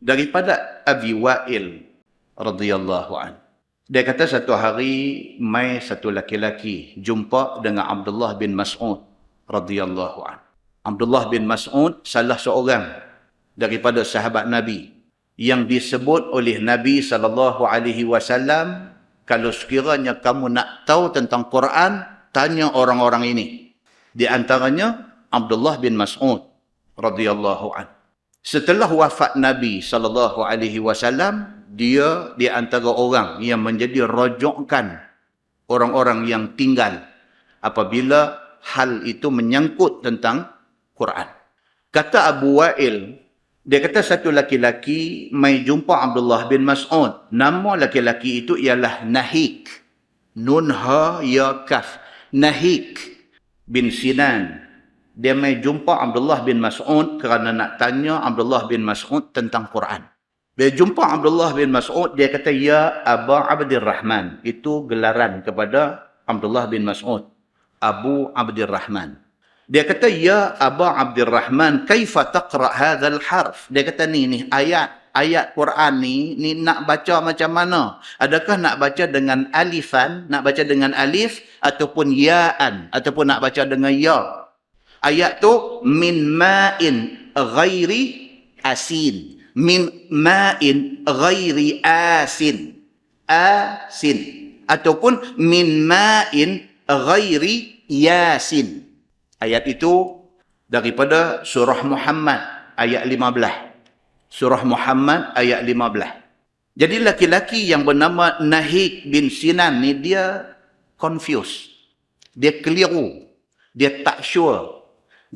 daripada Abi Wa'il radhiyallahu an. Dia kata satu hari mai satu laki-laki jumpa dengan Abdullah bin Mas'ud radhiyallahu an. Abdullah bin Mas'ud salah seorang daripada sahabat Nabi yang disebut oleh Nabi sallallahu alaihi wasallam kalau sekiranya kamu nak tahu tentang Quran tanya orang-orang ini. Di antaranya Abdullah bin Mas'ud radhiyallahu an. Setelah wafat Nabi sallallahu alaihi wasallam, dia di antara orang yang menjadi rojokkan orang-orang yang tinggal apabila hal itu menyangkut tentang Quran. Kata Abu Wa'il, dia kata satu laki-laki mai jumpa Abdullah bin Mas'ud. Nama laki-laki itu ialah Nahik. Nunha ya kaf. Nahik bin Sinan dia mai jumpa Abdullah bin Mas'ud kerana nak tanya Abdullah bin Mas'ud tentang Quran. Dia jumpa Abdullah bin Mas'ud, dia kata, Ya Aba Abdir Rahman. Itu gelaran kepada Abdullah bin Mas'ud. Abu Abdir Rahman. Dia kata, Ya Aba Abdir Rahman, kaifa taqra' hadhal harf? Dia kata, ni, ni ayat. Ayat Quran ni, ni nak baca macam mana? Adakah nak baca dengan alifan, nak baca dengan alif, ataupun ya'an, ataupun nak baca dengan ya' ayat tu min ma'in ghairi asin. Min ma'in ghairi asin. Asin. Ataupun min ma'in ghairi yasin. Ayat itu daripada surah Muhammad ayat 15 surah Muhammad ayat 15 jadi laki-laki yang bernama Nahik bin Sinan ni dia confused. Dia keliru. Dia tak sure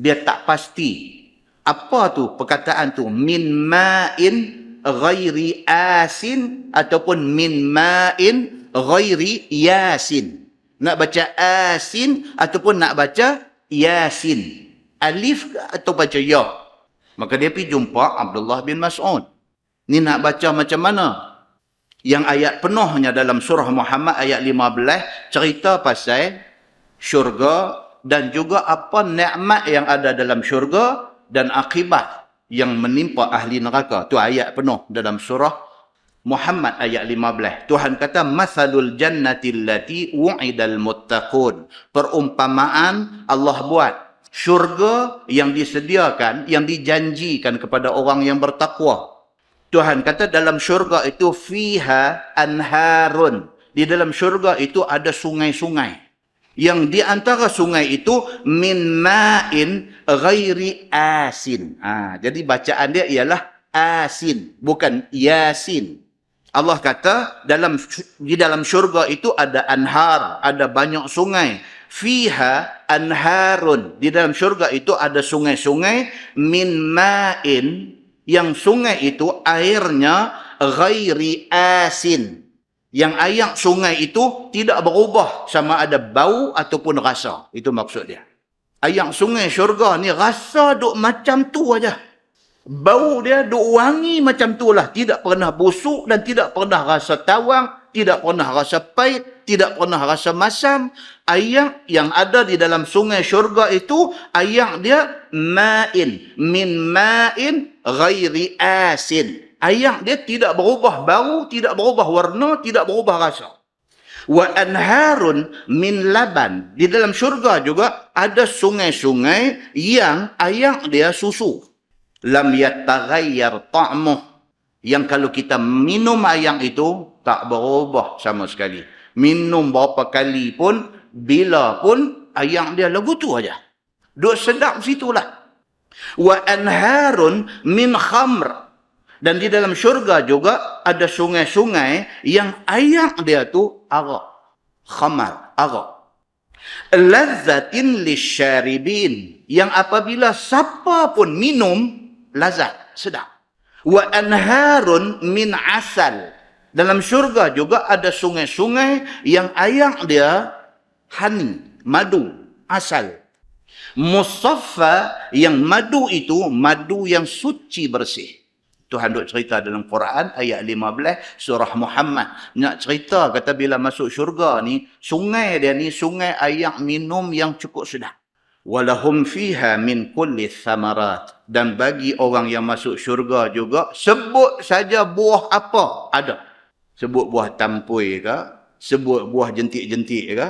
dia tak pasti. Apa tu perkataan tu? Min ma'in ghairi asin ataupun min ma'in ghairi yasin. Nak baca asin ataupun nak baca yasin. Alif atau baca ya? Maka dia pergi jumpa Abdullah bin Mas'ud. Ni nak baca macam mana? Yang ayat penuhnya dalam surah Muhammad ayat 15 cerita pasal syurga dan juga apa nikmat yang ada dalam syurga dan akibat yang menimpa ahli neraka. Tu ayat penuh dalam surah Muhammad ayat 15. Tuhan kata masalul jannati allati wu'idal muttaqun. Perumpamaan Allah buat syurga yang disediakan, yang dijanjikan kepada orang yang bertakwa. Tuhan kata dalam syurga itu fiha anharun. Di dalam syurga itu ada sungai-sungai yang di antara sungai itu min ma'in ghairi asin. Ha, jadi bacaan dia ialah asin, bukan yasin. Allah kata dalam di dalam syurga itu ada anhar, ada banyak sungai. Fiha anharun. Di dalam syurga itu ada sungai-sungai min ma'in yang sungai itu airnya ghairi asin yang air sungai itu tidak berubah sama ada bau ataupun rasa. Itu maksud dia. Air sungai syurga ni rasa duk macam tu aja. Bau dia duk wangi macam tu lah. Tidak pernah busuk dan tidak pernah rasa tawang. Tidak pernah rasa pahit. Tidak pernah rasa masam. Air yang ada di dalam sungai syurga itu. Air dia ma'in. Min ma'in ghairi asin ayam dia tidak berubah bau, tidak berubah warna, tidak berubah rasa. Wa anharun min laban. Di dalam syurga juga ada sungai-sungai yang ayam dia susu. Lam yataghayyar ta'muh. Yang kalau kita minum ayam itu, tak berubah sama sekali. Minum berapa kali pun, bila pun, ayam dia lagu tu aja. Duk sedap situlah. Wa anharun min khamr. Dan di dalam syurga juga ada sungai-sungai yang air dia tu arak. Khamar, arak. Lazzatin lisyaribin. Yang apabila siapa pun minum, lazat, sedap. Wa anharun min asal. Dalam syurga juga ada sungai-sungai yang air dia honey, madu, asal. Musaffa yang madu itu, madu yang suci bersih. Tuhan duk cerita dalam Quran ayat 15 surah Muhammad. Nak cerita kata bila masuk syurga ni, sungai dia ni sungai air minum yang cukup sedap. walahum fiha min kulli thamarat. Dan bagi orang yang masuk syurga juga sebut saja buah apa ada. Sebut buah tampui ke sebut buah jentik-jentik ke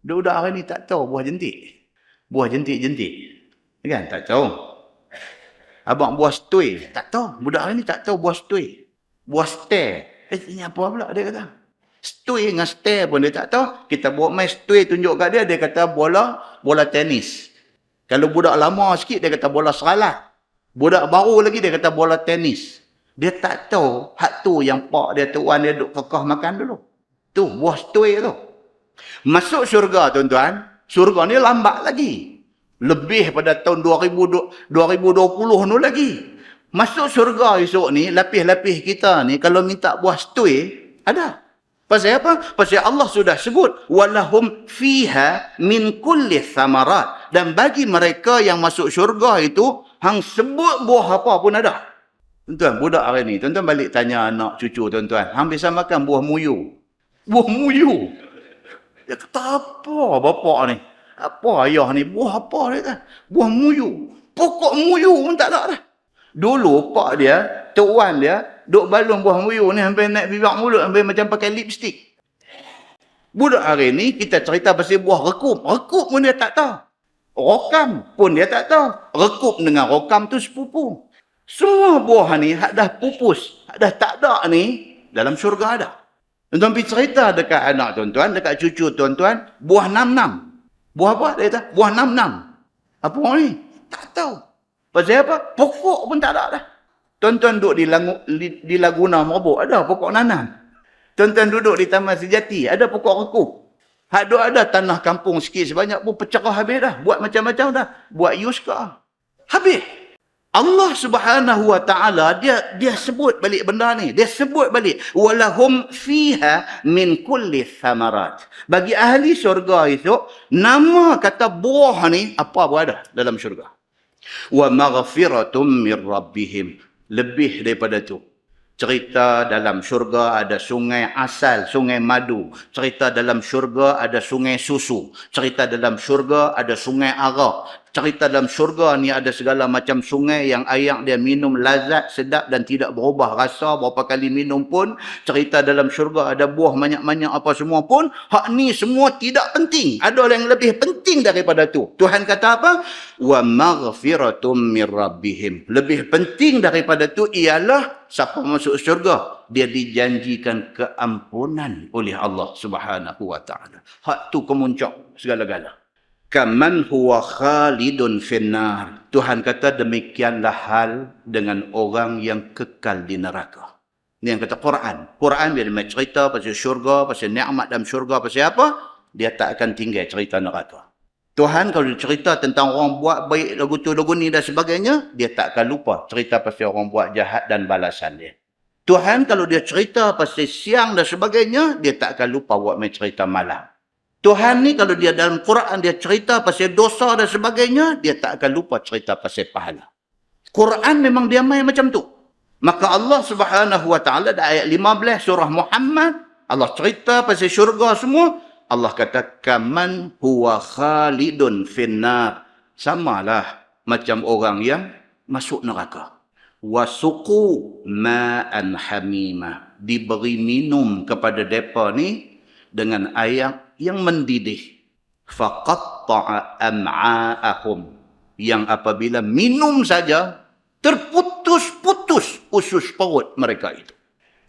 budak hari ni tak tahu buah jentik. Buah jentik-jentik. Kan? Tak tahu abang buah stui tak tahu. Budak hari ni tak tahu buah stui buah stare eh ini apa pula dia kata? Stui dengan stare pun dia tak tahu. Kita buat main stui tunjuk kat dia dia kata bola bola tenis. Kalau budak lama sikit dia kata bola seralat. Budak baru lagi dia kata bola tenis. Dia tak tahu hak tu yang pak dia tuan dia duk kekah makan dulu. Tu buah stui tu. Masuk syurga tuan-tuan. Syurga ni lambat lagi lebih pada tahun 2020 tu lagi masuk syurga esok ni lapis-lapis kita ni kalau minta buah stui ada Pasal apa? Pasal Allah sudah sebut walahum fiha min kulli thamarat dan bagi mereka yang masuk syurga itu hang sebut buah apa pun ada. Tuan-tuan, budak hari ni, tuan-tuan balik tanya anak cucu tuan-tuan, hang bisa makan buah muyu. Buah muyu. Dia kata apa bapak ni? Apa ayah ni? Buah apa dia kata? Buah muyu. Pokok muyu pun tak ada dah. Dulu pak dia, tuan dia, duk balung buah muyu ni sampai naik bibak mulut sampai macam pakai lipstick. Budak hari ni kita cerita pasal buah rekup. Rekup pun dia tak tahu. Rokam pun dia tak tahu. Rekup dengan rokam tu sepupu. Semua buah ni hak dah pupus, hak dah tak ada ni dalam syurga ada. Tuan-tuan pergi cerita dekat anak tuan-tuan, dekat cucu tuan-tuan, buah nam-nam. Buah apa dia kata? Buah nam-nam. Apa ni? Tak tahu. Pasal apa? Pokok pun tak ada dah. Tuan-tuan duduk di, lagu, di, di Laguna Merbuk, ada pokok nanam. Tuan-tuan duduk di Taman Sejati, ada pokok rekup. Hak duk ada tanah kampung sikit sebanyak pun pecerah habis dah. Buat macam-macam dah. Buat yuska. Habis. Allah Subhanahu Wa Taala dia dia sebut balik benda ni. Dia sebut balik walahum fiha min kulli thamarat. Bagi ahli syurga itu nama kata buah ni apa pun ada dalam syurga. Wa maghfiratum min rabbihim lebih daripada tu. Cerita dalam syurga ada sungai asal, sungai madu. Cerita dalam syurga ada sungai susu. Cerita dalam syurga ada sungai arak cerita dalam syurga ni ada segala macam sungai yang air dia minum lazat, sedap dan tidak berubah rasa berapa kali minum pun. Cerita dalam syurga ada buah banyak-banyak apa semua pun. Hak ni semua tidak penting. Ada yang lebih penting daripada tu. Tuhan kata apa? Wa maghfiratum mir rabbihim. Lebih penting daripada tu ialah siapa masuk syurga. Dia dijanjikan keampunan oleh Allah subhanahu wa ta'ala. Hak tu kemuncak segala-galanya kaman huwa khalidun finnar. Tuhan kata demikianlah hal dengan orang yang kekal di neraka. Ini yang kata Quran. Quran bila dia cerita pasal syurga, pasal nikmat dalam syurga, pasal apa? Dia tak akan tinggal cerita neraka. Tuhan kalau dia cerita tentang orang buat baik lagu tu lagu ni dan sebagainya, dia tak akan lupa cerita pasal orang buat jahat dan balasan dia. Tuhan kalau dia cerita pasal siang dan sebagainya, dia tak akan lupa buat main cerita malam. Tuhan ni kalau dia dalam Quran dia cerita pasal dosa dan sebagainya, dia tak akan lupa cerita pasal pahala. Quran memang dia main macam tu. Maka Allah subhanahu wa ta'ala dalam ayat 15 surah Muhammad, Allah cerita pasal syurga semua, Allah kata, Kaman huwa khalidun finnar. Samalah macam orang yang masuk neraka. Wasuku ma'an hamimah. Diberi minum kepada mereka ni dengan air yang mendidih. Faqatta'a am'a'ahum. Yang apabila minum saja terputus-putus usus perut mereka itu.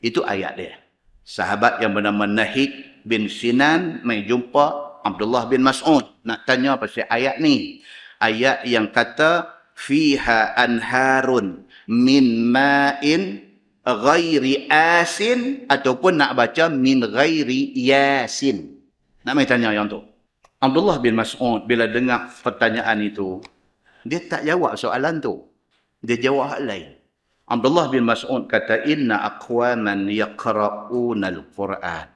Itu ayat dia. Sahabat yang bernama Nahik bin Sinan mai jumpa Abdullah bin Mas'ud. Nak tanya pasal ayat ni. Ayat yang kata fiha anharun min ma'in ghairi asin ataupun nak baca min ghairi yasin nak main tanya yang tu. Abdullah bin Mas'ud bila dengar pertanyaan itu, dia tak jawab soalan tu. Dia jawab hal lain. Abdullah bin Mas'ud kata, Inna aqwaman yaqra'una al-Quran.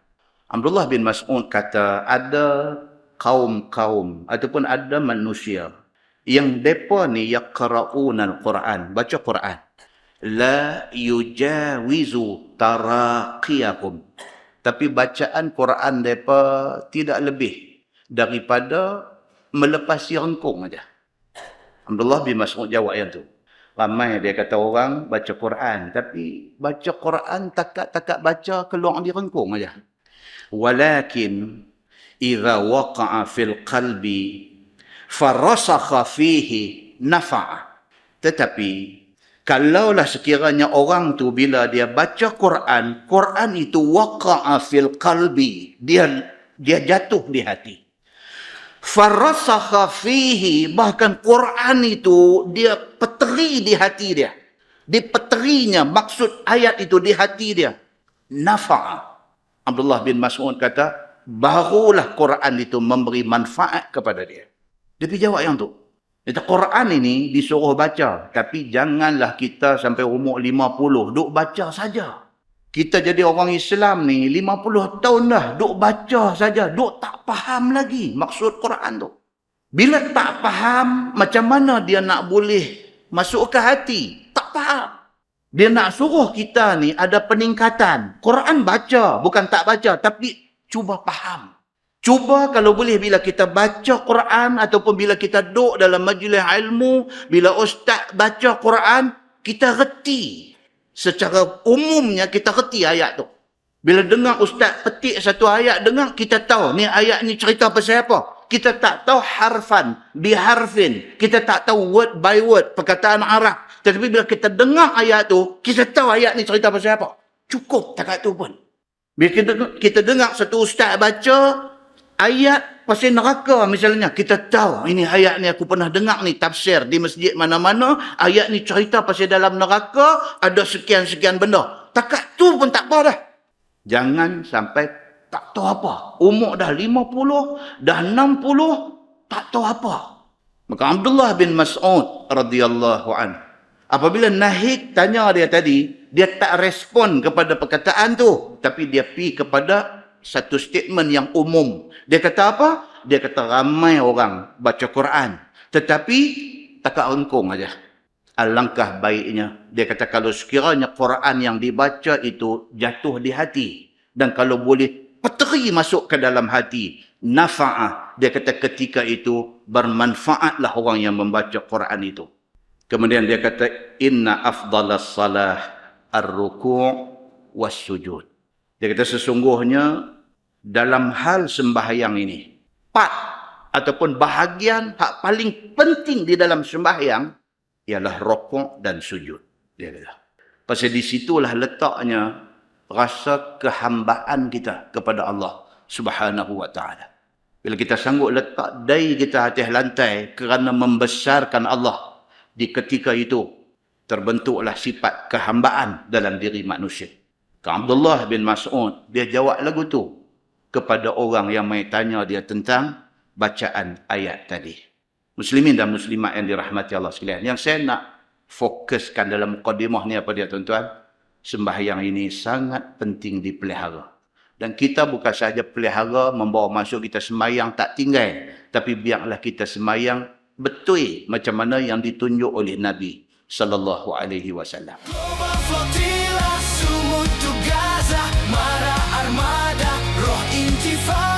Abdullah bin Mas'ud kata, ada kaum-kaum ataupun ada manusia yang depa ni yaqra'una al-Quran, baca Quran. La yujawizu taraqiyakum tapi bacaan Quran mereka tidak lebih daripada melepasi rengkung aja. Abdullah bin Mas'ud jawab yang tu. Ramai dia kata orang baca Quran. Tapi baca Quran takat-takat baca keluar di rengkung aja. Walakin idza waqa'a fil qalbi farasakha fihi nafa'a. Tetapi kalaulah sekiranya orang tu bila dia baca Quran, Quran itu waqa'a fil qalbi. Dia dia jatuh di hati. Farasakha fihi. Bahkan Quran itu dia peteri di hati dia. Dipeterinya maksud ayat itu di hati dia. Nafa'a. Abdullah bin Mas'ud kata barulah Quran itu memberi manfaat kepada dia. Dia pergi jawab yang tu kata Quran ini disuruh baca tapi janganlah kita sampai umur 50 duk baca saja kita jadi orang Islam ni 50 tahun dah duk baca saja, duk tak faham lagi maksud Quran tu. Bila tak faham, macam mana dia nak boleh masuk ke hati? Tak faham. Dia nak suruh kita ni ada peningkatan. Quran baca, bukan tak baca, tapi cuba faham. Cuba kalau boleh bila kita baca Quran ataupun bila kita duduk dalam majlis ilmu, bila ustaz baca Quran, kita reti secara umumnya kita reti ayat tu. Bila dengar ustaz petik satu ayat, dengar kita tahu ni ayat ni cerita pasal apa. Kita tak tahu harfan, biharfin. Kita tak tahu word by word, perkataan Arab. Tetapi bila kita dengar ayat tu, kita tahu ayat ni cerita pasal apa. Cukup takat tu pun. Bila kita, kita dengar satu ustaz baca, ayat pasal neraka misalnya. Kita tahu ini ayat ni aku pernah dengar ni tafsir di masjid mana-mana. Ayat ni cerita pasal dalam neraka ada sekian-sekian benda. Takat tu pun tak apa dah. Jangan sampai tak tahu apa. Umur dah 50 dah 60 tak tahu apa. Maka Abdullah bin Mas'ud radhiyallahu an apabila Nahik tanya dia tadi dia tak respon kepada perkataan tu. Tapi dia pi kepada satu statement yang umum. Dia kata apa? Dia kata ramai orang baca Quran. Tetapi takak rengkung aja. Alangkah baiknya. Dia kata kalau sekiranya Quran yang dibaca itu jatuh di hati. Dan kalau boleh peteri masuk ke dalam hati. Nafa'ah. Dia kata ketika itu bermanfaatlah orang yang membaca Quran itu. Kemudian dia kata inna afdalas salah ar-ruku' was sujud. Dia kata sesungguhnya dalam hal sembahyang ini, part ataupun bahagian hak paling penting di dalam sembahyang ialah rokok dan sujud. Dia kata. Pasal di situlah letaknya rasa kehambaan kita kepada Allah Subhanahu wa taala. Bila kita sanggup letak dai kita atas lantai kerana membesarkan Allah di ketika itu terbentuklah sifat kehambaan dalam diri manusia. Abdullah bin Mas'ud, dia jawab lagu tu kepada orang yang mai tanya dia tentang bacaan ayat tadi. Muslimin dan muslimat yang dirahmati Allah sekalian. Yang saya nak fokuskan dalam mukadimah ni apa dia tuan-tuan? Sembahyang ini sangat penting dipelihara. Dan kita bukan sahaja pelihara membawa masuk kita sembahyang tak tinggal. Tapi biarlah kita sembahyang betul macam mana yang ditunjuk oleh Nabi sallallahu alaihi wasallam. มาดารออินที่ฟ้า